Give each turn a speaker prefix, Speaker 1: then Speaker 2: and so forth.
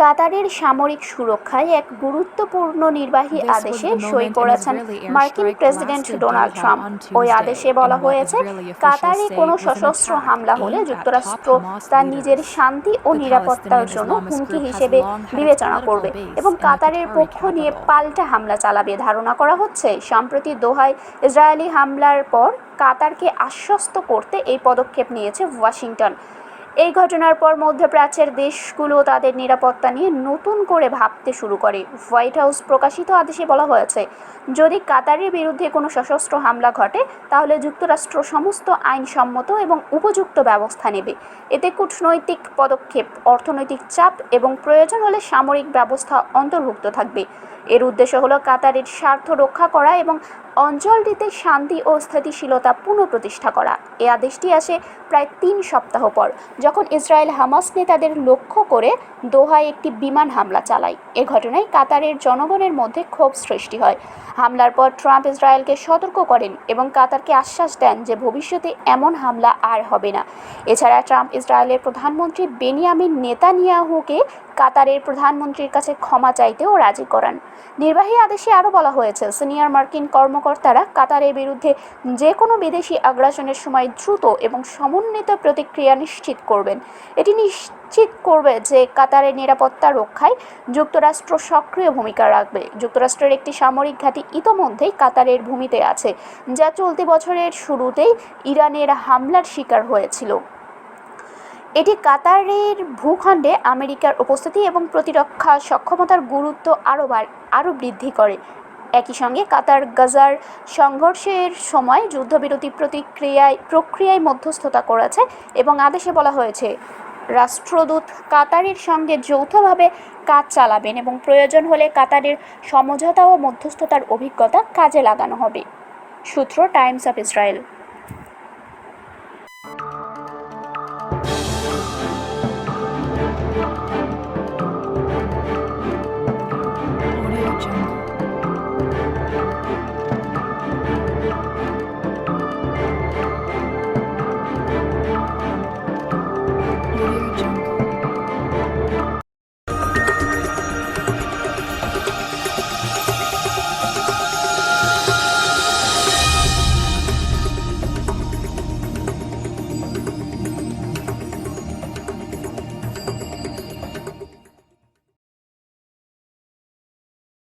Speaker 1: কাতারের সামরিক সুরক্ষায় এক গুরুত্বপূর্ণ নির্বাহী আদেশে সই করেছেন মার্কিন প্রেসিডেন্ট ডোনাল্ড ট্রাম্প ওই আদেশে বলা হয়েছে কাতারে কোনো সশস্ত্র হামলা হলে যুক্তরাষ্ট্র তার নিজের শান্তি ও নিরাপত্তার জন্য হুমকি হিসেবে বিবেচনা করবে এবং কাতারের পক্ষ নিয়ে পাল্টা হামলা চালাবে ধারণা করা হচ্ছে সম্প্রতি দোহায় ইসরায়েলি হামলার পর কাতারকে আশ্বস্ত করতে এই পদক্ষেপ নিয়েছে ওয়াশিংটন এই ঘটনার পর মধ্যপ্রাচ্যের দেশগুলো তাদের নিরাপত্তা নিয়ে নতুন করে ভাবতে শুরু করে হোয়াইট হাউস প্রকাশিত আদেশে বলা হয়েছে যদি কাতারের বিরুদ্ধে কোনো সশস্ত্র হামলা ঘটে তাহলে যুক্তরাষ্ট্র সমস্ত আইনসম্মত এবং উপযুক্ত ব্যবস্থা নেবে এতে কূটনৈতিক পদক্ষেপ অর্থনৈতিক চাপ এবং প্রয়োজন হলে সামরিক ব্যবস্থা অন্তর্ভুক্ত থাকবে এর উদ্দেশ্য হলো কাতারের স্বার্থ রক্ষা করা এবং অঞ্চলটিতে শান্তি ও স্থিতিশীলতা পুনঃপ্রতিষ্ঠা করা এ আদেশটি আসে প্রায় তিন সপ্তাহ পর যখন ইসরায়েল হামাস নেতাদের লক্ষ্য করে দোহায় একটি বিমান হামলা চালায় এ ঘটনায় কাতারের জনগণের মধ্যে ক্ষোভ সৃষ্টি হয় হামলার পর ট্রাম্প ইসরায়েলকে সতর্ক করেন এবং কাতারকে আশ্বাস দেন যে ভবিষ্যতে এমন হামলা আর হবে না এছাড়া ট্রাম্প ইসরায়েলের প্রধানমন্ত্রী বেনিয়ামিন নেতানিয়াহুকে কাতারের প্রধানমন্ত্রীর কাছে ক্ষমা চাইতেও রাজি করান নির্বাহী আদেশে আরও বলা হয়েছে সিনিয়র মার্কিন কর্মকর্তারা কাতারের বিরুদ্ধে যে কোনো বিদেশি আগ্রাসনের সময় দ্রুত এবং সমন্বিত প্রতিক্রিয়া নিশ্চিত করবেন এটি নিশ্চিত করবে যে কাতারের নিরাপত্তা রক্ষায় যুক্তরাষ্ট্র সক্রিয় ভূমিকা রাখবে যুক্তরাষ্ট্রের একটি সামরিক ঘাঁটি ইতোমধ্যেই কাতারের ভূমিতে আছে যা চলতি বছরের শুরুতেই ইরানের হামলার শিকার হয়েছিল এটি কাতারের ভূখণ্ডে আমেরিকার উপস্থিতি এবং প্রতিরক্ষা সক্ষমতার গুরুত্ব আরও আরও বৃদ্ধি করে একই সঙ্গে কাতার গাজার সংঘর্ষের সময় যুদ্ধবিরতি প্রতিক্রিয়ায় প্রক্রিয়ায় মধ্যস্থতা করেছে এবং আদেশে বলা হয়েছে রাষ্ট্রদূত কাতারের সঙ্গে যৌথভাবে কাজ চালাবেন এবং প্রয়োজন হলে কাতারের সমঝোতা ও মধ্যস্থতার অভিজ্ঞতা কাজে লাগানো হবে সূত্র টাইমস অফ ইসরায়েল